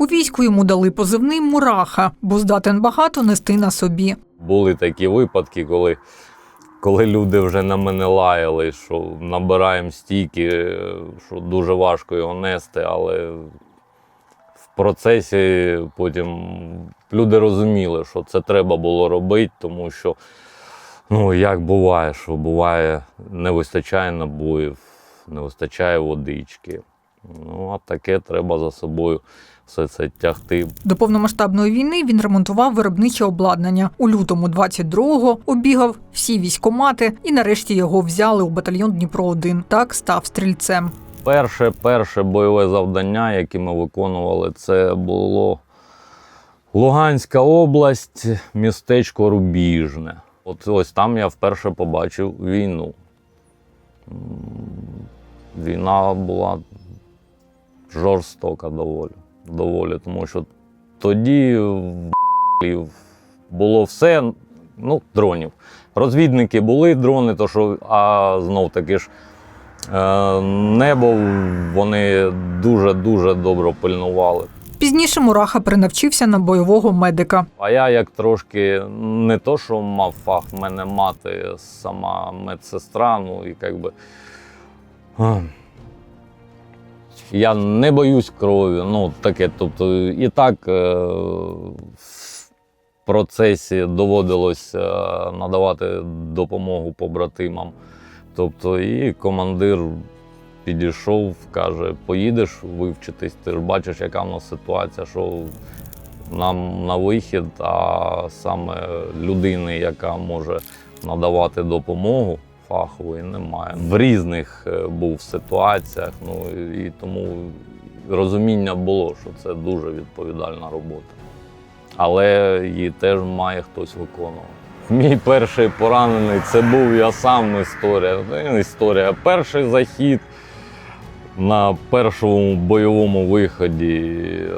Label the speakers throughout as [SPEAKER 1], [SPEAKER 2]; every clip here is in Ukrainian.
[SPEAKER 1] У війську йому дали позивний Мураха, бо здатен багато нести на собі.
[SPEAKER 2] Були такі випадки, коли, коли люди вже на мене лаяли, що набираємо стійки, що дуже важко його нести, але в процесі потім люди розуміли, що це треба було робити, тому що, ну, як буває, що буває, не вистачає набоїв, не вистачає водички. Ну, а таке треба за собою все це тягти.
[SPEAKER 1] До повномасштабної війни він ремонтував виробниче обладнання. У лютому 22-го обігав всі військомати, і нарешті його взяли у батальйон Дніпро 1 Так став стрільцем.
[SPEAKER 2] Перше, перше бойове завдання, яке ми виконували, це було Луганська область, містечко Рубіжне. От ось там я вперше побачив війну. Війна була жорстока доволі, доволі, тому що тоді в було все, ну, дронів. Розвідники були дрони, то що, а знов таки ж Е, Небо вони дуже-дуже добре пильнували.
[SPEAKER 1] Пізніше Мураха принавчився на бойового медика.
[SPEAKER 2] А я як трошки не то, що мав фах, в мене мати сама медсестра, ну і як би. а, Я не боюсь крові, ну таке. Тобто, і так е, в процесі доводилось е, надавати допомогу побратимам. Тобто, і командир підійшов, каже: поїдеш вивчитись, ти ж бачиш, яка в нас ситуація, що нам на вихід, а саме людини, яка може надавати допомогу фахової, немає. В різних е, був ситуаціях. Ну і тому розуміння було, що це дуже відповідальна робота. Але її теж має хтось виконувати. Мій перший поранений це був я сам історія. Історія. Перший захід на першому бойовому виході. е,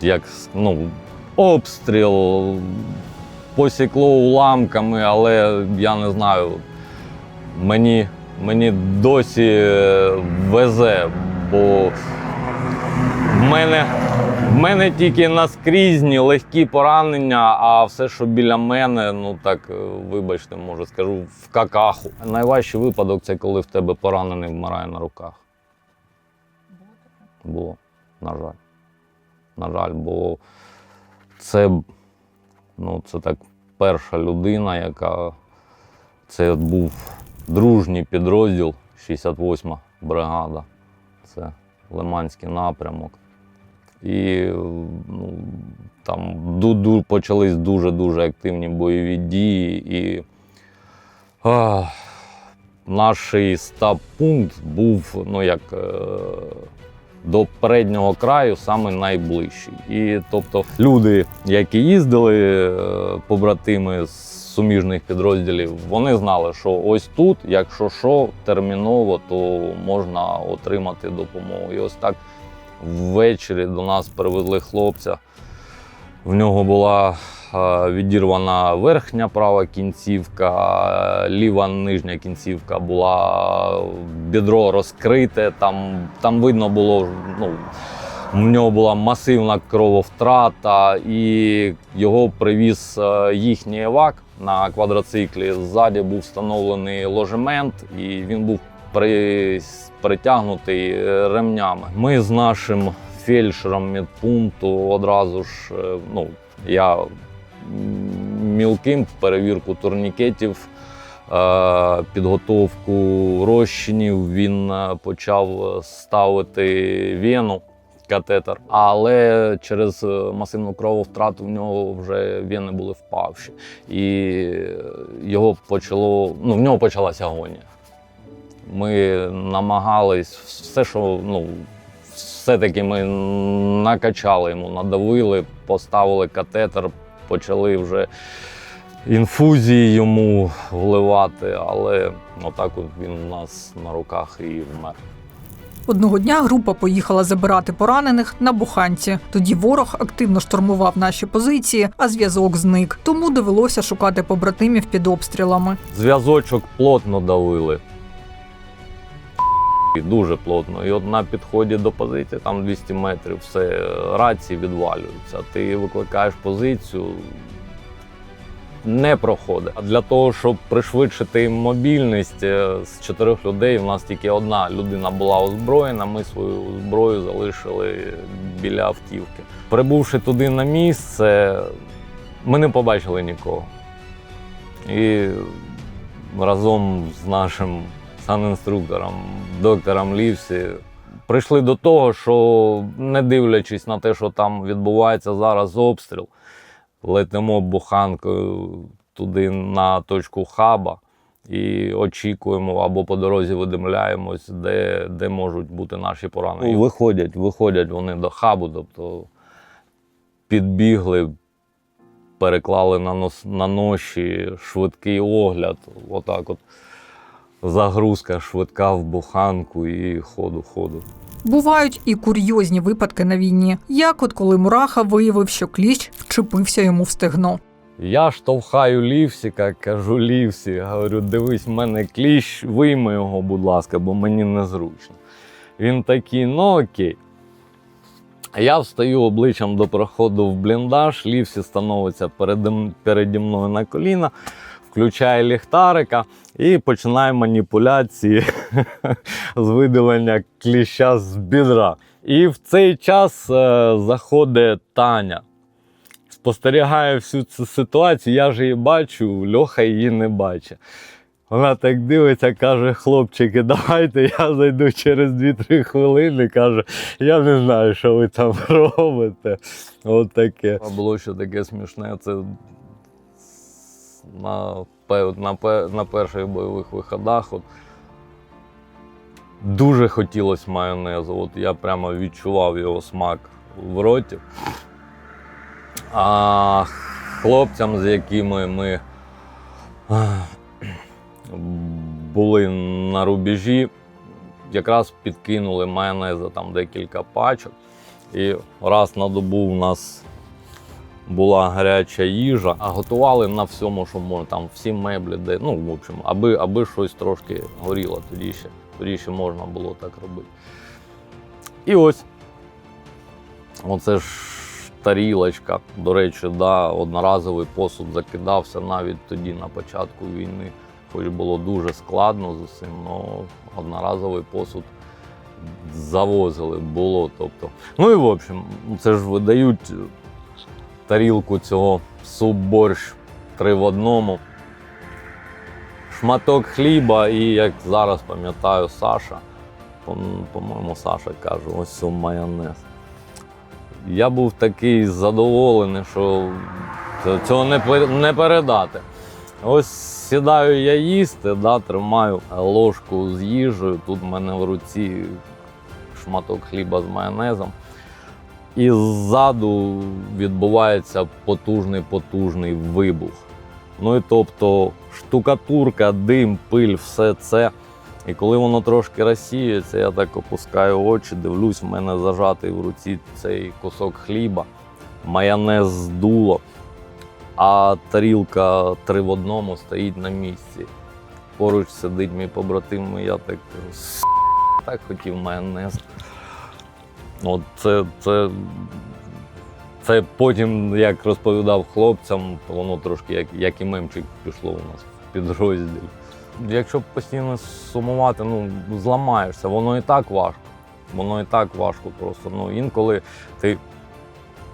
[SPEAKER 2] Як ну, обстріл, посікло уламками, але я не знаю. Мені, мені досі е, везе, бо в мене, в мене тільки наскрізні легкі поранення, а все, що біля мене, ну так, е, вибачте, може скажу, в какаху. Найважчий випадок це коли в тебе поранений вмирає на руках. Було, на жаль. На жаль, бо це, ну, це так перша людина, яка це був дружній підрозділ, 68-ма бригада. Це Лиманський напрямок. І ну, там ду- ду- почались дуже-дуже активні бойові дії. І а, наш стаб-пункт був ну, як, е, до переднього краю саме найближчий. І тобто люди, які їздили, е, побратими з суміжних підрозділів, вони знали, що ось тут, якщо що, терміново, то можна отримати допомогу. І ось так ввечері до нас привезли хлопця. В нього була відірвана верхня права кінцівка, е, ліва нижня кінцівка була бідро розкрите. Там, там видно було, ну, в нього була масивна крововтрата, і його привіз е, їхній евак на квадроциклі. Ззаді був встановлений ложемент, і він був при, притягнутий е, ремнями. Ми з нашим фельдшером медпункту одразу ж, е, ну, я мілким перевірку турнікетів. е, Підготовку розчинів він е, почав ставити вену катетер, але через е, масивну крововтрату в нього вже вени були впавші, і його почало, ну, в нього почалася агонія. Ми намагались все, що ну, все-таки ми накачали йому, надавили, поставили катетер, почали вже інфузії йому вливати, але отак от він у нас на руках і вмер.
[SPEAKER 1] Одного дня група поїхала забирати поранених на буханці. Тоді ворог активно штурмував наші позиції, а зв'язок зник. Тому довелося шукати побратимів під обстрілами.
[SPEAKER 2] Зв'язочок плотно давили. Дуже плотно. І от на підході до позиції, там 200 метрів, все, рації відвалюються. Ти викликаєш позицію, не проходить. А для того, щоб пришвидшити мобільність е, з чотирьох людей, у нас тільки одна людина була озброєна. Ми свою зброю залишили біля автівки. Прибувши туди на місце, ми не побачили нікого. І разом з нашим санінструктором, доктором Лівсі, прийшли до того, що не дивлячись на те, що там відбувається зараз обстріл, летимо буханкою туди на точку хаба і очікуємо або по дорозі видимляємось, де, де можуть бути наші поранені. Виходять, виходять вони до хабу, тобто підбігли, переклали на, нос, на ноші швидкий огляд. Отак от загрузка швидка в буханку і ходу, ходу.
[SPEAKER 1] Бувають і курйозні випадки на війні, як от коли Мураха виявив, що кліщ вчепився йому в стегно.
[SPEAKER 2] Я штовхаю Лівсіка, кажу Лівсі, говорю, дивись, в мене кліщ, вийми його, будь ласка, бо мені незручно. Він такий, ну окей. Я встаю обличчям до проходу в бліндаж, Лівсі становиться переді мною на коліна, включає ліхтарика і починає маніпуляції з видалення кліща з бідра. І в цей час е, заходить Таня спостерігає всю цю ситуацію, я ж її бачу, Льоха її не бачить. Вона так дивиться, каже: хлопчики, давайте я зайду через 2-3 хвилини. Каже, я не знаю, що ви там робите. От таке. Було ще таке смішне. Це на, на, на перших бойових виходах. От, дуже хотілося майонезу. От я прямо відчував його смак в роті. А хлопцям, з якими ми були на рубежі, якраз підкинули майонезу там декілька пачок. І раз на добу у нас була гаряча їжа, а готували на всьому, що можна, там всі меблі, де, ну, в общем, аби, аби щось трошки горіло тоді ще. Тоді ще можна було так робити. І ось. Оце ж тарілочка. До речі, да, одноразовий посуд закидався навіть тоді на початку війни. Хоч було дуже складно з усім, але одноразовий посуд завозили, було. Тобто. Ну і в общем, це ж видають тарілку цього суп-борщ три в одному. Шматок хліба, і як зараз пам'ятаю, Саша, по- по-моєму, Саша каже, ось це майонез. Я був такий задоволений, що цього не передати. Ось сідаю я їсти, да, тримаю ложку з їжею. Тут в мене в руці шматок хліба з майонезом. І ззаду відбувається потужний потужний вибух. Ну і тобто штукатурка, дим, пиль, все це. І коли воно трошки розсіюється, я так опускаю очі, дивлюсь, в мене зажатий в руці цей кусок хліба, майонез здуло, а тарілка три в одному стоїть на місці. Поруч сидить мій побратим, і я так кажу, «С**, так хотів майонез. От це, це, це потім, як розповідав хлопцям, воно трошки як, як і мемчик пішло у нас в підрозділі. Якщо постійно сумувати, ну зламаєшся, воно і так важко. Воно і так важко просто. Ну, інколи ти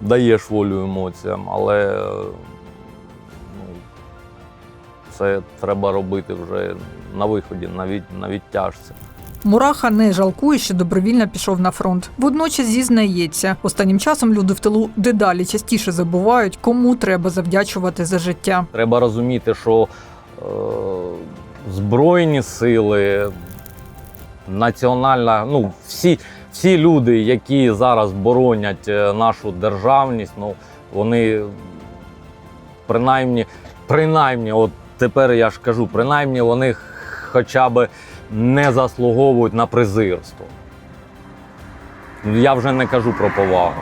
[SPEAKER 2] даєш волю емоціям, але ну, це треба робити вже на виході, на, від, на відтяжці.
[SPEAKER 1] Мураха не жалкує, що добровільно пішов на фронт. Водночас зізнається, останнім часом люди в тилу дедалі частіше забувають, кому треба завдячувати за життя.
[SPEAKER 2] Треба розуміти, що е, Збройні сили, національна, ну, всі, всі люди, які зараз боронять е, нашу державність, ну, вони принаймні, принаймні, от тепер я ж кажу, принаймні вони хоча б не заслуговують на презирство. Я вже не кажу про повагу.